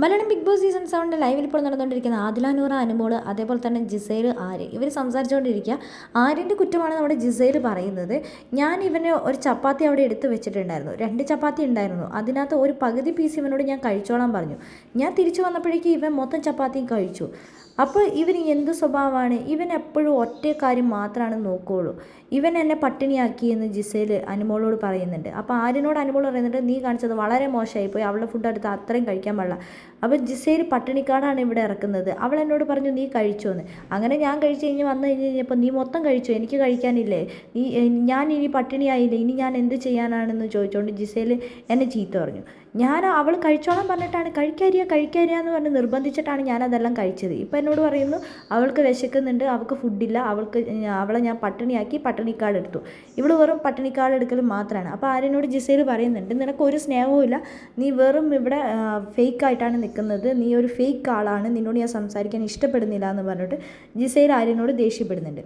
Malayalam Bigg Boss season സെവന്റെ ലൈവിൽ ഇപ്പോൾ നടന്നുകൊണ്ടിരിക്കുന്ന ആദിലാനൂറ അനുമോൾ അതേപോലെ തന്നെ ജിസൈൽ ആര്യ ഇവർ സംസാരിച്ചുകൊണ്ടിരിക്കുക. ആര്യന്റെ കുറ്റമാണ് നമ്മുടെ ജിസൈൽ പറയുന്നത്. ഞാൻ ഇവന് ഒരു ചപ്പാത്തി അവിടെ എടുത്ത് വെച്ചിട്ടുണ്ടായിരുന്നു. രണ്ട് ചപ്പാത്തി ഉണ്ടായിരുന്നു. അതിനകത്ത് ഒരു പകുതി പീസ് ഇവനോട് ഞാൻ കഴിച്ചോളാൻ പറഞ്ഞു. ഞാൻ തിരിച്ചു വന്നപ്പോഴേക്കും ഇവൻ മൊത്തം ചപ്പാത്തിയും കഴിച്ചു. അപ്പോൾ ഇവന് എന്ത് സ്വഭാവമാണ്? ഇവൻ എപ്പോഴും ഒറ്റ കാര്യം മാത്രമാണ് നോക്കുകയുള്ളൂ. ഇവൻ എന്നെ പട്ടിണിയാക്കി എന്ന് ജിസേൽ അനുമോളോട് പറയുന്നുണ്ട്. അപ്പോൾ ആര്യനോട് അനുമോൾ പറയുന്നുണ്ട് നീ കാണിച്ചത് വളരെ മോശമായി പോയി അവളുടെ ഫുഡ് എടുത്ത് അത്രയും കഴിക്കാൻ പാടില്ല. അപ്പോൾ ജിസേൽ പട്ടിണിക്കാടാണ് ഇവിടെ ഇറക്കുന്നത്. അവൾ എന്നോട് പറഞ്ഞു നീ കഴിച്ചോ എന്ന് അങ്ങനെ ഞാൻ കഴിച്ച് കഴിഞ്ഞ് വന്നു കഴിഞ്ഞ് കഴിഞ്ഞപ്പോൾ നീ മൊത്തം കഴിച്ചോ? എനിക്ക് കഴിക്കാനില്ലേ? നീ ഞാൻ ഇനി പട്ടിണിയായില്ലേ? ഇനി ഞാൻ എന്ത് ചെയ്യാനാണെന്ന് ചോദിച്ചുകൊണ്ട് ജിസേൽ എന്നെ ചീത്ത പറഞ്ഞു. ഞാൻ അവൾ കഴിച്ചോളാൻ പറഞ്ഞിട്ടാണ് കഴിക്കാരിയ കഴിക്കാരിയ എന്ന് പറഞ്ഞ് നിർബന്ധിച്ചിട്ടാണ് ഞാൻ അതെല്ലാം കഴിച്ചത്. ഇപ്പം എന്നോട് പറയുന്നു അവൾക്ക് വിശക്കുന്നുണ്ട് അവൾക്ക് ഫുഡില്ല അവൾക്ക് അവളെ ഞാൻ പട്ടിണിയാക്കി പട്ടിണിക്കാട് എടുത്തു. ഇവൾ വെറും പട്ടിണിക്കാട് എടുക്കൽ മാത്രമാണ് അപ്പോൾ ആരെന്നോട് ജിസയിൽ പറയുന്നുണ്ട് നിനക്ക് ഒരു സ്നേഹവും ഇല്ല നീ വെറും ഇവിടെ ഫേക്ക് ആയിട്ടാണ് നിൽക്കുന്നത് നീ ഒരു ഫേക്ക് ആളാണ് നിന്നോട് ഞാൻ സംസാരിക്കാൻ ഇഷ്ടപ്പെടുന്നില്ല എന്ന് പറഞ്ഞിട്ട് ജിസേൽ ആര്യനോട് ദേഷ്യപ്പെടുന്നുണ്ട്.